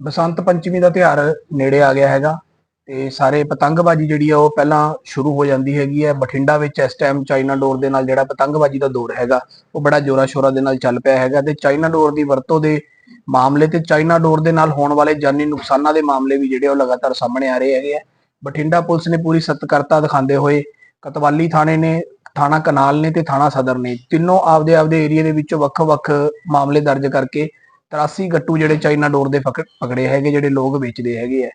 ਬਸੰਤ ਪੰਚਮੀ ਦਾ ਤਿਉਹਾਰ ਨੇੜੇ ਆ ਗਿਆ ਹੈਗਾ ਤੇ ਸਾਰੇ ਪਤੰਗਬਾਜ਼ੀ ਜਿਹੜੀ ਆ ਉਹ ਪਹਿਲਾਂ ਸ਼ੁਰੂ ਹੋ ਜਾਂਦੀ ਹੈਗੀ ਹੈ। ਬਠਿੰਡਾ ਵਿੱਚ ਇਸ ਟਾਈਮ ਚਾਈਨਾ ਡੋਰ ਦੇ ਨਾਲ ਜਿਹੜਾ ਪਤੰਗਬਾਜ਼ੀ ਦਾ ਦੌਰ ਹੈਗਾ, ਉਹ ਬੜਾ ਜੋਰਾ ਸ਼ੋਰਾ ਦੇ ਨਾਲ ਚੱਲ ਪਿਆ ਹੈਗਾ ਤੇ ਚਾਈਨਾ ਡੋਰ ਦੀ ਵਰਤੋਂ ਦੇ ਮਾਮਲੇ ਤੇ ਚਾਈਨਾ ਡੋਰ ਦੇ ਨਾਲ ਹੋਣ ਵਾਲੇ ਜਾਨੀ ਨੁਕਸਾਨਾਂ ਦੇ ਮਾਮਲੇ ਵੀ ਜਿਹੜੇ ਉਹ ਲਗਾਤਾਰ ਸਾਹਮਣੇ ਆ ਰਹੇ ਹੈਗੇ ਆ। ਬਠਿੰਡਾ ਪੁਲਿਸ ਨੇ ਪੂਰੀ ਸਤਕਰਤਾ ਦਿਖਾਉਂਦੇ ਹੋਏ ਕਤਵਾਲੀ ਥਾਣੇ ਨੇ, ਥਾਣਾ ਕਨਾਲ ਨੇ ਤੇ ਥਾਣਾ ਸਦਰ ਨੇ ਤਿੰਨੋਂ ਆਪਦੇ ਆਪਦੇ ਏਰੀਆ ਦੇ ਵਿੱਚੋਂ ਵੱਖ-ਵੱਖ ਮਾਮਲੇ ਦਰਜ ਕਰਕੇ 83 ਗੱਟੂ ਜਿਹੜੇ ਚਾਈਨਾ ਡੋਰ ਦੇ ਪਕੜੇ ਹੈਗੇ, ਜਿਹੜੇ ਲੋਕ ਵੇਚਦੇ ਹੈਗੇ ਆ।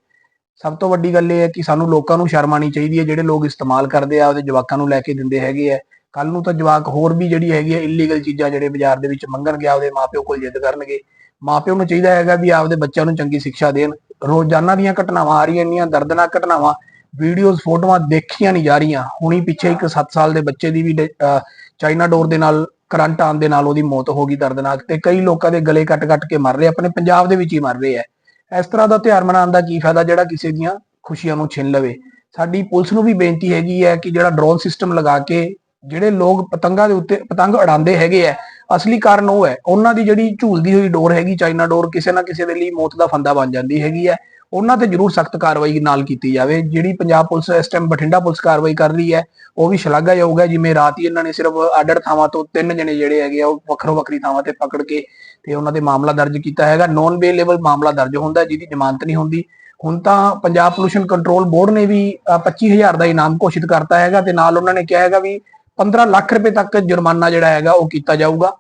ਸਭ ਤੋਂ ਵੱਡੀ ਗੱਲ ਇਹ ਹੈ ਕਿ ਸਾਨੂੰ ਲੋਕਾਂ ਨੂੰ ਸ਼ਰਮ ਆਉਣੀ ਚਾਹੀਦੀ ਹੈ, ਜਿਹੜੇ ਲੋਕ ਇਸਤੇਮਾਲ ਕਰਦੇ ਆ ਆਪਦੇ ਜਵਾਕਾਂ ਨੂੰ ਲੈ ਕੇ ਦਿੰਦੇ ਹੈਗੇ ਆ। ਕੱਲ ਨੂੰ ਤਾਂ ਜਵਾਕ ਹੋਰ ਵੀ ਜਿਹੜੀ ਹੈਗੀ ਹੈ ਇਲੀਗਲ ਚੀਜ਼ਾਂ ਜਿਹੜੇ ਬਾਜ਼ਾਰ ਦੇ ਵਿੱਚ ਮੰਗਣਗੇ ਆਪਦੇ ਮਾਪਿਓ ਕੋਲ ਜਿੱਦ ਕਰਨਗੇ। ਮਾਪਿਓ ਨੂੰ ਚਾਹੀਦਾ ਹੈਗਾ ਵੀ ਆਪਦੇ ਬੱਚਿਆਂ ਨੂੰ ਚੰਗੀ ਸਿੱਖਿਆ ਦੇਣ। ਰੋਜ਼ਾਨਾ ਦੀਆਂ ਘਟਨਾਵਾਂ ਆ ਰਹੀਆਂ, ਇੰਨੀਆਂ ਦਰਦਨਾਕ ਘਟਨਾਵਾਂ, ਵੀਡੀਓਜ਼, ਫੋਟੋਆਂ ਦੇਖੀਆਂ ਨਹੀਂ ਜਾ ਰਹੀਆਂ। ਹੁਣੀ ਪਿੱਛੇ ਇੱਕ 7 ਸਾਲ ਦੇ ਬੱਚੇ ਦੀ ਵੀ ਡੈ- ਅਹ ਚਾਈਨਾ ਡੋਰ ਦੇ ਨਾਲ ਕਰੰਟ ਆਉਣ ਦੇ ਨਾਲ ਉਹਦੀ ਮੌਤ ਹੋ ਗਈ ਦਰਦਨਾਕ ਤੇ ਕਈ ਲੋਕਾਂ ਦੇ ਗਲੇ ਕੱਟ-ਕੱਟ ਕੇ ਮਰ ਰਹੇ, ਆਪਣੇ ਪੰਜਾਬ ਦੇ ਵਿੱਚ ਹੀ ਮਰ ਰਹੇ ਆ। ਇਸ ਤਰ੍ਹਾਂ ਦਾ ਤਿਉਹਾਰ ਮਨਾਉਣ ਦਾ ਕੀ ਫਾਇਦਾ ਜਿਹੜਾ ਕਿਸੇ ਦੀਆਂ ਖੁਸ਼ੀਆਂ ਨੂੰ ਛਿਨ ਲਵੇ? ਸਾਡੀ ਪੁਲਿਸ ਨੂੰ ਵੀ ਬੇਨਤੀ ਹੈਗੀ ਹੈ ਕਿ ਜਿਹੜਾ ਡਰੋਨ ਸਿਸਟਮ ਲਗਾ ਕੇ ਜਿਹੜੇ ਲੋਕ ਪਤੰਗਾਂ ਦੇ ਉੱਤੇ ਪਤੰਗ ਉਡਾਉਂਦੇ ਹੈਗੇ ਆ, ਅਸਲੀ ਕਾਰਨ ਉਹ ਹੈ, ਉਹਨਾਂ ਦੀ ਜਿਹੜੀ ਝੂਲਦੀ ਹੋਈ ਡੋਰ ਹੈਗੀ ਚਾਈਨਾ ਡੋਰ, ਕਿਸੇ ਨਾ ਕਿਸੇ ਦੇ ਲਈ ਮੌਤ ਦਾ ਫੰਦਾ ਬਣ ਜਾਂਦੀ ਹੈਗੀ ਹੈ। ਉਹਨਾਂ ਤੇ ਜ਼ਰੂਰ ਸਖਤ ਕਾਰਵਾਈ ਨਾਲ ਕੀਤੀ ਜਾਵੇ। ਜਿਹੜੀ ਪੰਜਾਬ ਪੁਲਿਸ ਇਸ ਟਾਈਮ ਬਠਿੰਡਾ ਪੁਲਿਸ ਕਾਰਵਾਈ ਕਰ ਰਹੀ ਹੈ ਉਹ ਵੀ ਸ਼ਲਾਘਾਯੋਗ ਹੈ। ਜਿਵੇਂ ਰਾਤ ਹੀ ਇਹਨਾਂ ਨੇ ਸਿਰਫ ਆਡਰ ਥਾਵਾਂ ਤੋਂ ਤਿੰਨ ਜਣੇ ਜਿਹੜੇ ਹੈਗੇ ਆ ਉਹ ਵੱਖਰੋ ਵੱਖਰੀ ਥਾਵਾਂ ਤੇ ਪਕੜ ਕੇ ਤੇ ਉਹਨਾਂ ਦੇ ਮਾਮਲਾ ਦਰਜ ਕੀਤਾ ਹੈਗਾ। ਨੌਨ ਬੇਲੇਬਲ ਮਾਮਲਾ ਦਰਜ ਹੁੰਦਾ ਜਿਹਦੀ ਜ਼ਮਾਨਤ ਨਹੀਂ ਹੁੰਦੀ। ਹੁਣ ਤਾਂ ਪੰਜਾਬ ਪੋਲੂਸ਼ਨ ਕੰਟਰੋਲ ਬੋਰਡ ਨੇ ਵੀ ਅ, 25000 ਦਾ ਇਨਾਮ ਘੋਸ਼ਿਤ ਕਰਤਾ ਹੈਗਾ ਤੇ ਨਾਲ ਉਹਨਾਂ ਨੇ ਕਿਹਾ ਹੈਗਾ ਵੀ 15 ਲੱਖ ਰੁਪਏ ਤੱਕ ਜੁਰਮਾਨਾ ਜਿਹੜਾ ਹੈਗਾ ਉਹ ਕੀਤਾ ਜਾਊਗਾ।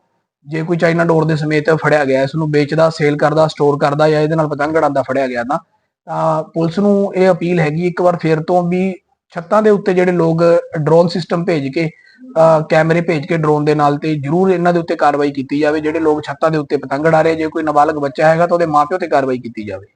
ਜੇ ਕੋਈ ਚਾਈਨਾ ਡੋਰ ਦੇ ਸਮੇਤ ਫੜਿਆ ਗਿਆ ਇਸ ਨੂੰ ਵੇਚਦਾ ਸੇਲ ਕਰਦਾ ਸਟੋਰ ਕਰਦਾ ਜਾਂ ਇਹਦੇ ਨਾਲ ਪਤੰਗ ਉਡਾਉਂਦਾ ਫੜਿਆ ਗਿਆ ਤਾਂ। ਤਾਂ ਪੁਲਿਸ ਨੂੰ ਇਹ ਅਪੀਲ ਹੈਗੀ ਇੱਕ ਵਾਰ ਫੇਰ ਤੋਂ ਵੀ ਛੱਤਾਂ ਦੇ ਉੱਤੇ ਜਿਹੜੇ ਲੋਕ ਡਰੋਨ ਸਿਸਟਮ ਭੇਜ ਕੇ ਅ, ਕੈਮਰੇ ਭੇਜ ਕੇ ਡਰੋਨ ਦੇ ਨਾਲ ਤੇ ਜਰੂਰ ਇਹਨਾਂ ਦੇ ਉੱਤੇ ਕਾਰਵਾਈ ਕੀਤੀ ਜਾਵੇ ਜਿਹੜੇ ਲੋਕ ਛੱਤਾਂ ਦੇ ਉੱਤੇ ਪਤੰਗ ਉਡਾ ਰਹੇ ਜੇ ਕੋਈ ਨਾਬਾਲਗ ਬੱਚਾ ਹੈਗਾ ਤਾਂ ਉਹਦੇ ਮਾਪਿਓ ਤੇ ਕਾਰਵਾਈ ਕੀਤੀ ਜਾਵੇ।